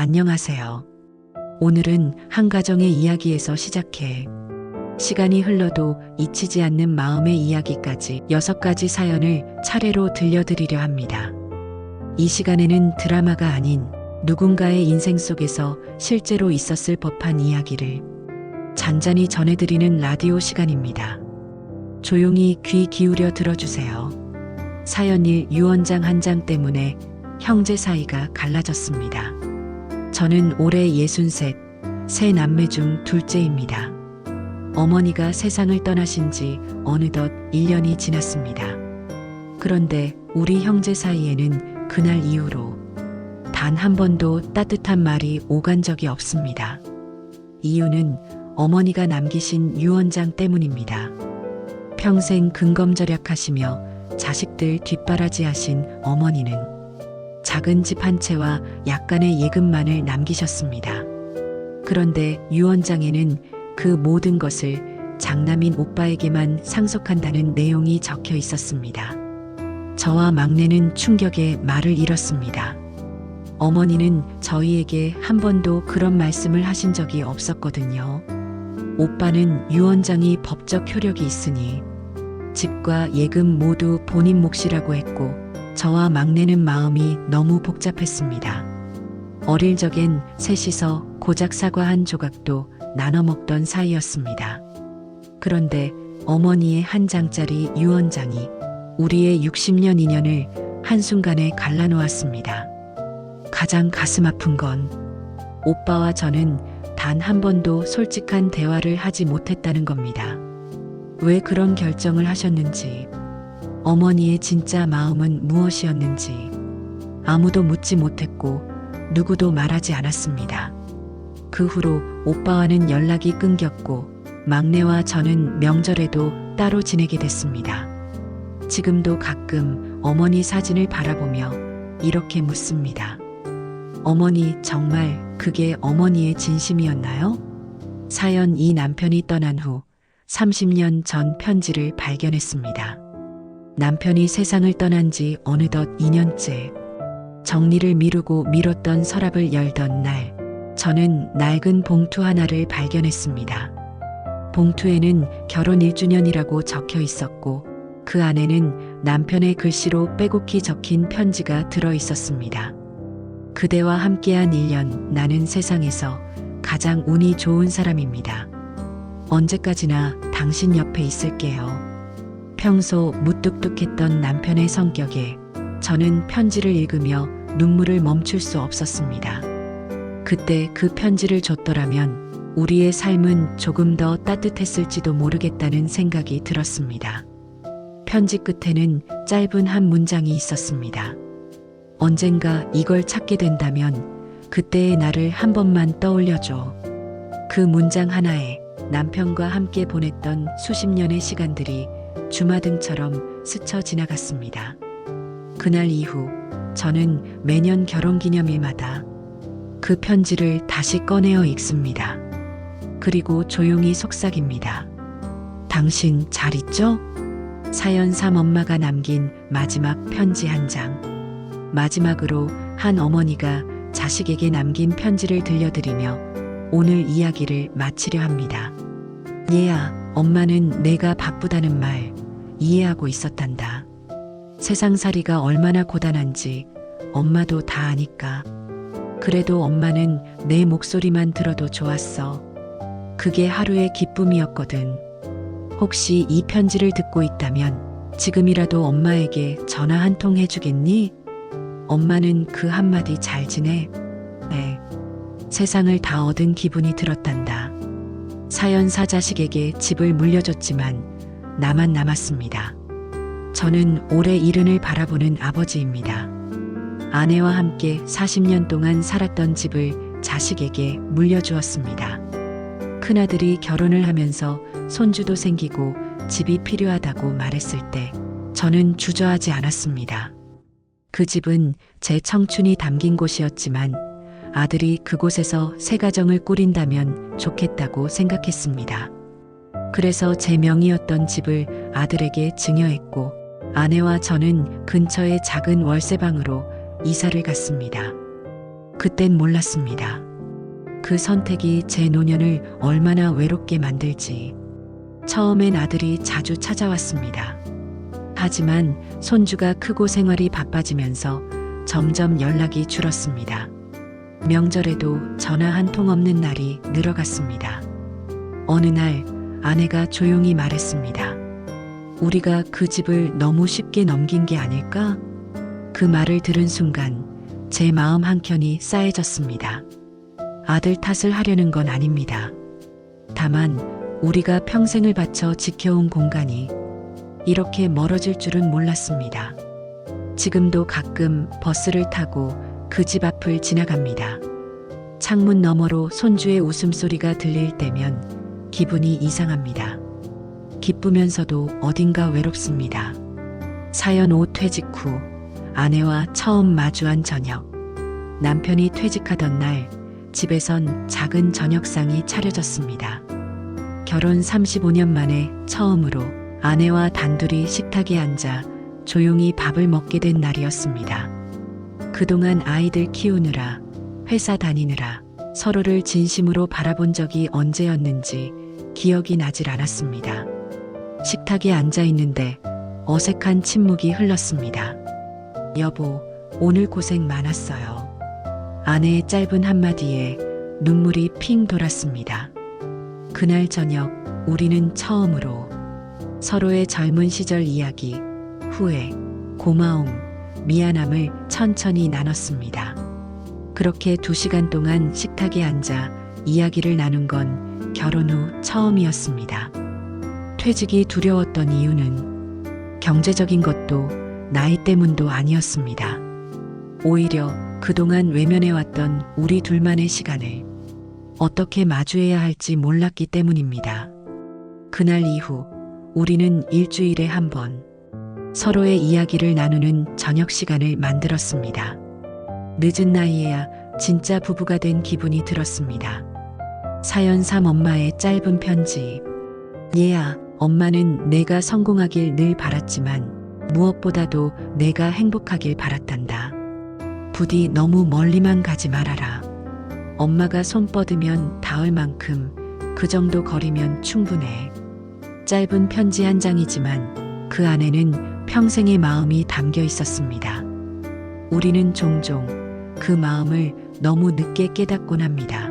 안녕하세요. 오늘은 한 가정의 이야기에서 시작해 시간이 흘러도 잊히지 않는 마음의 이야기까지 여섯 가지 사연을 차례로 들려드리려 합니다. 이 시간에는 드라마가 아닌 누군가의 인생 속에서 실제로 있었을 법한 이야기를 잔잔히 전해드리는 라디오 시간입니다. 조용히 귀 기울여 들어주세요. 사연 일 유언장 한 장 때문에 형제 사이가 갈라졌습니다. 저는 올해 63, 세 남매 중 둘째입니다. 어머니가 세상을 떠나신 지 어느덧 1년이 지났습니다. 그런데 우리 형제 사이에는 그날 이후로 단 한 번도 따뜻한 말이 오간 적이 없습니다. 이유는 어머니가 남기신 유언장 때문입니다. 평생 근검절약하시며 자식들 뒷바라지 하신 어머니는 작은 집 한 채와 약간의 예금만을 남기셨습니다. 그런데 유언장에는 그 모든 것을 장남인 오빠에게만 상속한다는 내용이 적혀 있었습니다. 저와 막내는 충격에 말을 잃었습니다. 어머니는 저희에게 한 번도 그런 말씀을 하신 적이 없었거든요. 오빠는 유언장이 법적 효력이 있으니 집과 예금 모두 본인 몫이라고 했고 저와 막내는 마음이 너무 복잡했습니다. 어릴 적엔 셋이서 고작 사과 한 조각도 나눠 먹던 사이였습니다. 그런데 어머니의 한 장짜리 유언장이 우리의 60년 인연을 한순간에 갈라놓았습니다. 가장 가슴 아픈 건 오빠와 저는 단 한 번도 솔직한 대화를 하지 못했다는 겁니다. 왜 그런 결정을 하셨는지, 어머니의 진짜 마음은 무엇이었는지 아무도 묻지 못했고 누구도 말하지 않았습니다. 그 후로 오빠와는 연락이 끊겼고 막내와 저는 명절에도 따로 지내게 됐습니다. 지금도 가끔 어머니 사진을 바라보며 이렇게 묻습니다. 어머니 정말 그게 어머니의 진심이었나요? 사연 이 남편이 떠난 후 30년 전 편지를 발견했습니다. 남편이 세상을 떠난 지 어느덧 2년째. 정리를 미루고 미뤘던 서랍을 열던 날, 저는 낡은 봉투 하나를 발견했습니다. 봉투에는 결혼 1주년이라고 적혀 있었고, 그 안에는 남편의 글씨로 빼곡히 적힌 편지가 들어 있었습니다. 그대와 함께한 1년 나는 세상에서 가장 운이 좋은 사람입니다. 언제까지나 당신 옆에 있을게요. 평소 무뚝뚝했던 남편의 성격에 저는 편지를 읽으며 눈물을 멈출 수 없었습니다. 그때 그 편지를 줬더라면 우리의 삶은 조금 더 따뜻했을지도 모르겠다는 생각이 들었습니다. 편지 끝에는 짧은 한 문장이 있었습니다. 언젠가 이걸 찾게 된다면 그때의 나를 한 번만 떠올려줘. 그 문장 하나에 남편과 함께 보냈던 수십 년의 시간들이 주마등처럼 스쳐 지나갔습니다. 그날 이후 저는 매년 결혼 기념일마다 그 편지를 다시 꺼내어 읽습니다. 그리고 조용히 속삭입니다. 당신 잘 있죠? 사연 3 엄마가 남긴 마지막 편지 한 장. 마지막으로 한 어머니가 자식에게 남긴 편지를 들려드리며 오늘 이야기를 마치려 합니다. 얘야, 엄마는 내가 바쁘다는 말 이해하고 있었단다. 세상살이가 얼마나 고단한지 엄마도 다 아니까. 그래도 엄마는 내 목소리만 들어도 좋았어. 그게 하루의 기쁨이었거든. 혹시 이 편지를 듣고 있다면 지금이라도 엄마에게 전화 한 통 해주겠니? 엄마는 그 한마디 잘 지내? 네. 세상을 다 얻은 기분이 들었단다. 사연사 자식에게 집을 물려줬지만 나만 남았습니다. 저는 올해 이른을 바라보는 아버지입니다. 아내와 함께 40년 동안 살았던 집을 자식에게 물려주었습니다. 큰아들이 결혼을 하면서 손주도 생기고 집이 필요하다고 말했을 때 저는 주저하지 않았습니다. 그 집은 제 청춘이 담긴 곳이었지만 아들이 그곳에서 새 가정을 꾸린다면 좋겠다고 생각했습니다. 그래서 제 명의였던 집을 아들에게 증여했고 아내와 저는 근처의 작은 월세방으로 이사를 갔습니다. 그땐 몰랐습니다. 그 선택이 제 노년을 얼마나 외롭게 만들지. 처음엔 아들이 자주 찾아왔습니다. 하지만 손주가 크고 생활이 바빠지면서 점점 연락이 줄었습니다. 명절에도 전화 한 통 없는 날이 늘어갔습니다. 어느 날 아내가 조용히 말했습니다. 우리가 그 집을 너무 쉽게 넘긴 게 아닐까? 그 말을 들은 순간 제 마음 한켠이 싸해졌습니다. 아들 탓을 하려는 건 아닙니다. 다만 우리가 평생을 바쳐 지켜온 공간이 이렇게 멀어질 줄은 몰랐습니다. 지금도 가끔 버스를 타고 그 집 앞을 지나갑니다. 창문 너머로 손주의 웃음소리가 들릴 때면 기분이 이상합니다. 기쁘면서도 어딘가 외롭습니다. 사연 5 퇴직 후 아내와 처음 마주한 저녁. 남편이 퇴직하던 날 집에선 작은 저녁상이 차려졌습니다. 결혼 35년 만에 처음으로 아내와 단둘이 식탁에 앉아 조용히 밥을 먹게 된 날이었습니다. 그동안 아이들 키우느라 회사 다니느라 서로를 진심으로 바라본 적이 언제였는지 기억이 나질 않았습니다. 식탁에 앉아 있는데 어색한 침묵이 흘렀습니다. 여보, 오늘 고생 많았어요. 아내의 짧은 한마디에 눈물이 핑 돌았습니다. 그날 저녁 우리는 처음으로 서로의 젊은 시절 이야기, 후회, 고마움, 미안함을 천천히 나눴습니다. 그렇게 두 시간 동안 식탁에 앉아 이야기를 나눈 건 결혼 후 처음이었습니다. 퇴직이 두려웠던 이유는 경제적인 것도 나이 때문도 아니었습니다. 오히려 그동안 외면해왔던 우리 둘만의 시간을 어떻게 마주해야 할지 몰랐기 때문입니다. 그날 이후 우리는 일주일에 한 번 서로의 이야기를 나누는 저녁 시간을 만들었습니다. 늦은 나이에야 진짜 부부가 된 기분이 들었습니다. 사연 3 엄마의 짧은 편지. 얘야, 엄마는 내가 성공하길 늘 바랐지만 무엇보다도 내가 행복하길 바랐단다. 부디 너무 멀리만 가지 말아라. 엄마가 손 뻗으면 닿을 만큼 그 정도 거리면 충분해. 짧은 편지 한 장이지만 그 안에는 평생의 마음이 담겨 있었습니다. 우리는 종종 그 마음을 너무 늦게 깨닫곤 합니다.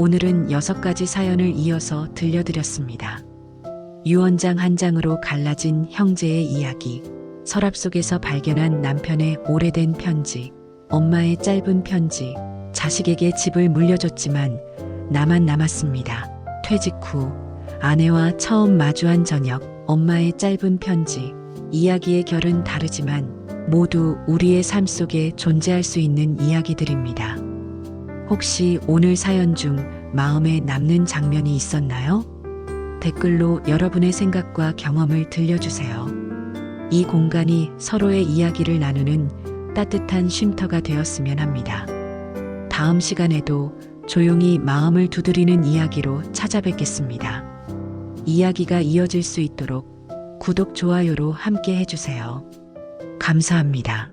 오늘은 여섯 가지 사연을 이어서 들려드렸습니다. 유언장 한 장으로 갈라진 형제의 이야기, 서랍 속에서 발견한 남편의 오래된 편지, 엄마의 짧은 편지, 자식에게 집을 물려줬지만 나만 남았습니다. 퇴직 후 아내와 처음 마주한 저녁, 엄마의 짧은 편지, 이야기의 결은 다르지만 모두 우리의 삶 속에 존재할 수 있는 이야기들입니다. 혹시 오늘 사연 중 마음에 남는 장면이 있었나요? 댓글로 여러분의 생각과 경험을 들려주세요. 이 공간이 서로의 이야기를 나누는 따뜻한 쉼터가 되었으면 합니다. 다음 시간에도 조용히 마음을 두드리는 이야기로 찾아뵙겠습니다. 이야기가 이어질 수 있도록 구독, 좋아요로 함께 해주세요. 감사합니다.